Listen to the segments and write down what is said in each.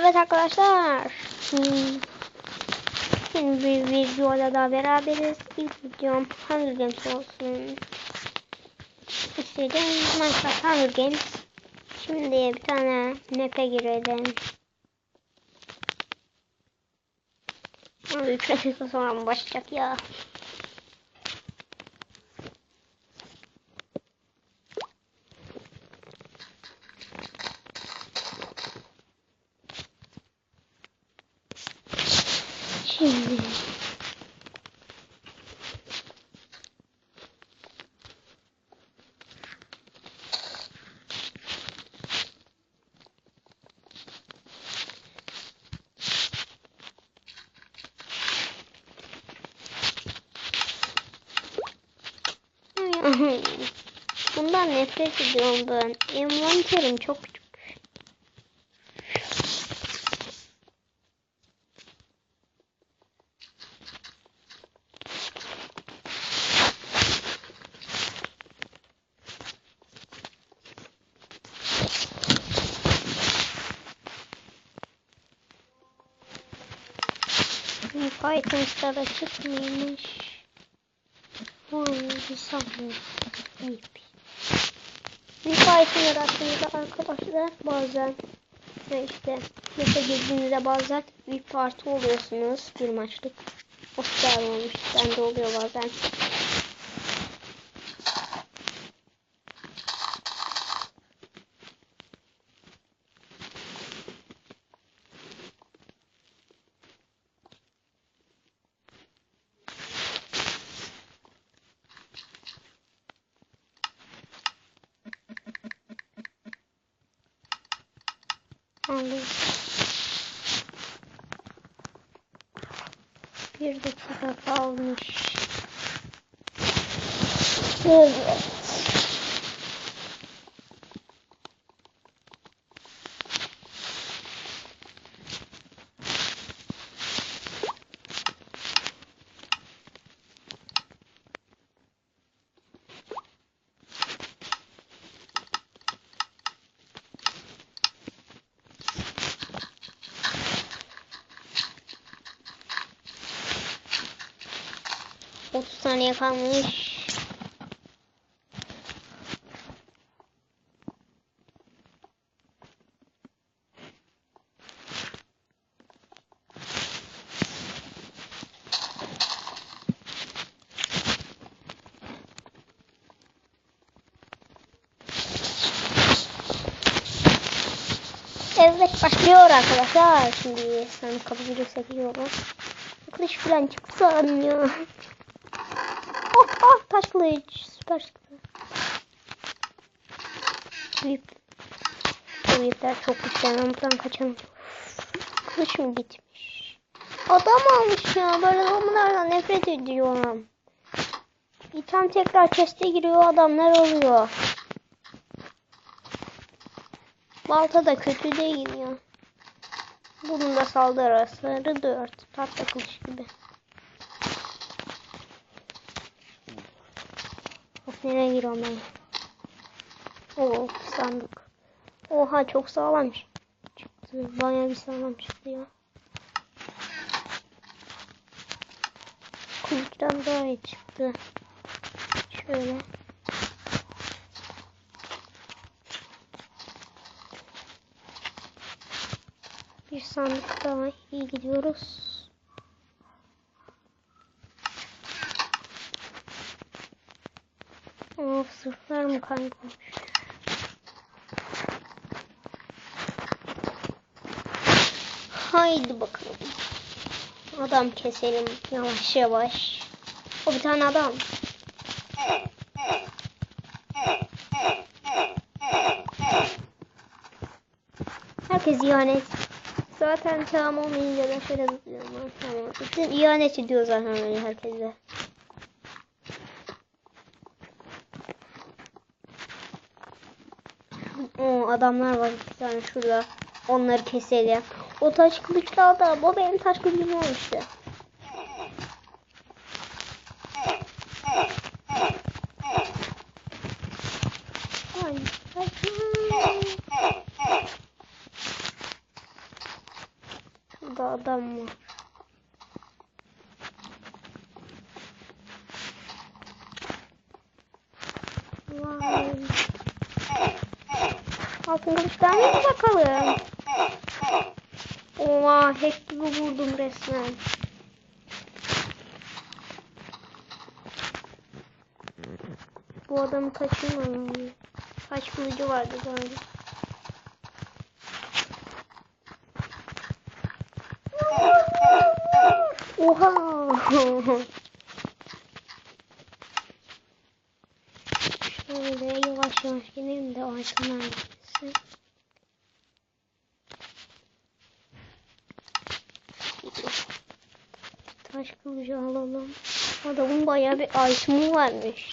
Evet arkadaşlar. Şimdi bir videoda da beraberiz. İlk videom Hunger Games olsun. İstedim Minecraft Hunger Games. Şimdi bir tane map'e girelim. Ama 3 dakika sonra mı başlayacak ya? Şimdi Bundan nefret ediyorum ben. Envanterim çok küçük. Python'lar açık mıymış? Bir saniye. Ayıp. Python'lar aslında arkadaşlar bazen ve işte mesela girdiğinizde bazen bir parti oluyorsunuz bir maçlık. Kadar olmuş. Bende oluyor bazen. Aldım. Bir dakika kalmış. Evet. Otuz saniye kalmış. Evet başlıyor arkadaşlar. Şimdi sen kapatacaksak iyi olur. Kılıç falan çıksa ya. Kılıç. Süper çıktı. Büyük. Bu çok güçlü. Ben buradan kaçamam. Kılıç mı gitmiş? Adam almış ya. Böyle adamlardan nefret ediyorum. Tane tekrar chest'e giriyor adamlar oluyor. Balta da kötü değil ya. Bunun da saldırısı 4. Tahta kılıç gibi. Of nereye giriyorum ben? Sandık. Oha çok sağlam çıktı. Bayağı bir sağlam çıktı ya. Kılıçtan daha iyi çıktı. Şöyle. Bir sandık daha iyi gidiyoruz. Sırtlar mı kaybolmuş? Haydi bakalım. Adam keselim yavaş yavaş. O bir tane adam. Herkes ihanet. Zaten tamam olmayınca da şöyle zıplıyorum. Tamam. İhanet ediyor zaten öyle herkese. O adamlar var bir tane şurada. Onları keselim. O taş kılıçlı adam. O benim taş kılıcım olmuştu. Ay, ay, ay. Burada adam var. Vay. Mı bakalım? Oha hack gibi vurdum resmen. Bu adamı kaçırmam. Kaç kılıcı vardı galiba. Oha. Şöyle yavaş yavaş gidelim de arkamdan gitsin. Taş kılıcı alalım. Adamın bayağı bir item'ı varmış.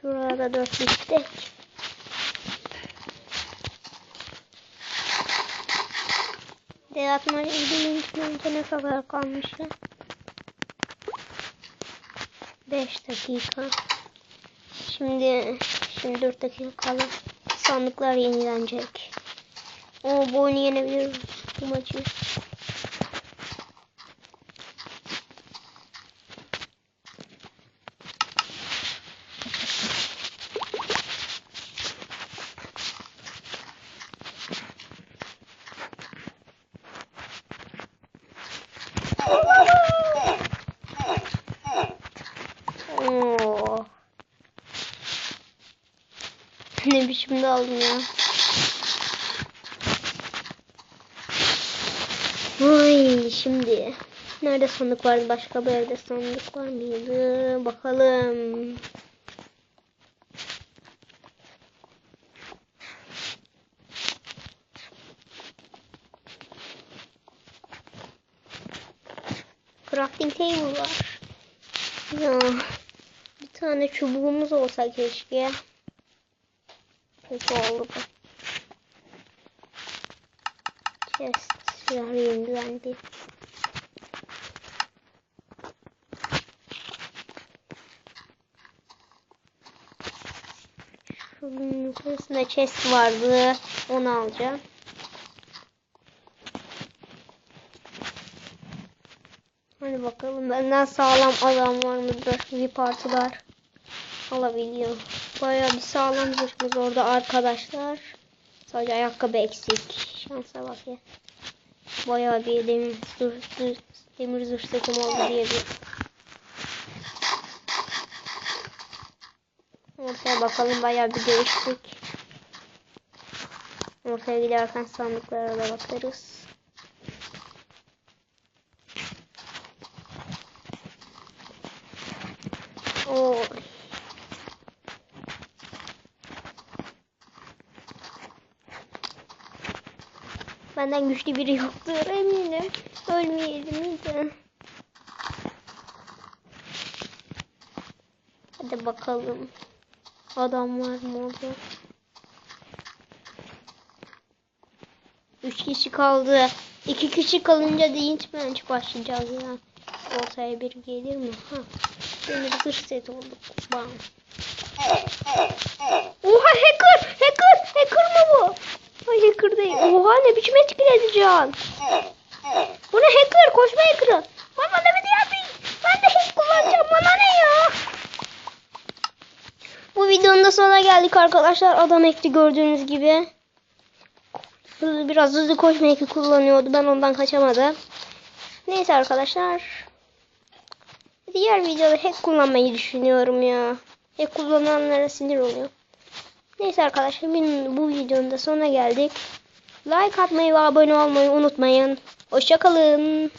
Şurada dört istek. Deratma ilgilenmeyince ne kadar kalmış ya? 5 dakika. Şimdi şimdi 4 dakika kala sandıklar yenilenecek. O bu oyunu yenebiliriz bu maçı. Ne biçim de aldım ya. Ay şimdi. Nerede sandık vardı? Başka bir yerde sandık var mıydı? Bakalım. Crafting table var. Ya bir tane çubuğumuz olsa keşke. Kötü oldu bu. Chest silahı yenilendi. Şunun yukarısında chest vardı. Onu alacağım. Hadi bakalım benden sağlam adam var mıdır? Repartılar alabiliyor. Bayağı bir sağlam zırhımız orada arkadaşlar. Sadece ayakkabı eksik. Şansa bak ya. Bayağı bir demir zırh, demir zırh setim oldu diye bir. Ortaya bakalım bayağı bir değiştik. Ortaya giderken sandıklara da bakarız. Oo. Benden güçlü biri yoktur eminim. Ölmeyelim. Hadi bakalım. Adam var mı orada? Üç kişi kaldı. İki kişi kalınca deyinç bench başlayacağız ya. Ortaya bir gelir mi? Ha. Demir zırh set olduk. Bam. Oha hacker! Hacker! Hacker mı bu? Ay hacker değil. Oha ne biçim etkiledi can. Bu ne hacker? Koşma hacker'ı. Bana ne bir yapayım? Ben de hack kullanacağım. Bana ne ya? Bu videonun da sonuna geldik arkadaşlar. Adam ekti gördüğünüz gibi. Biraz hızlı koşma eki kullanıyordu. Ben ondan kaçamadım. Neyse arkadaşlar. Diğer videoda hack kullanmayı düşünüyorum ya. Hack kullananlara sinir oluyor. Neyse arkadaşlar bu videonun da sonuna geldik. Like atmayı ve abone olmayı unutmayın. Hoşçakalın.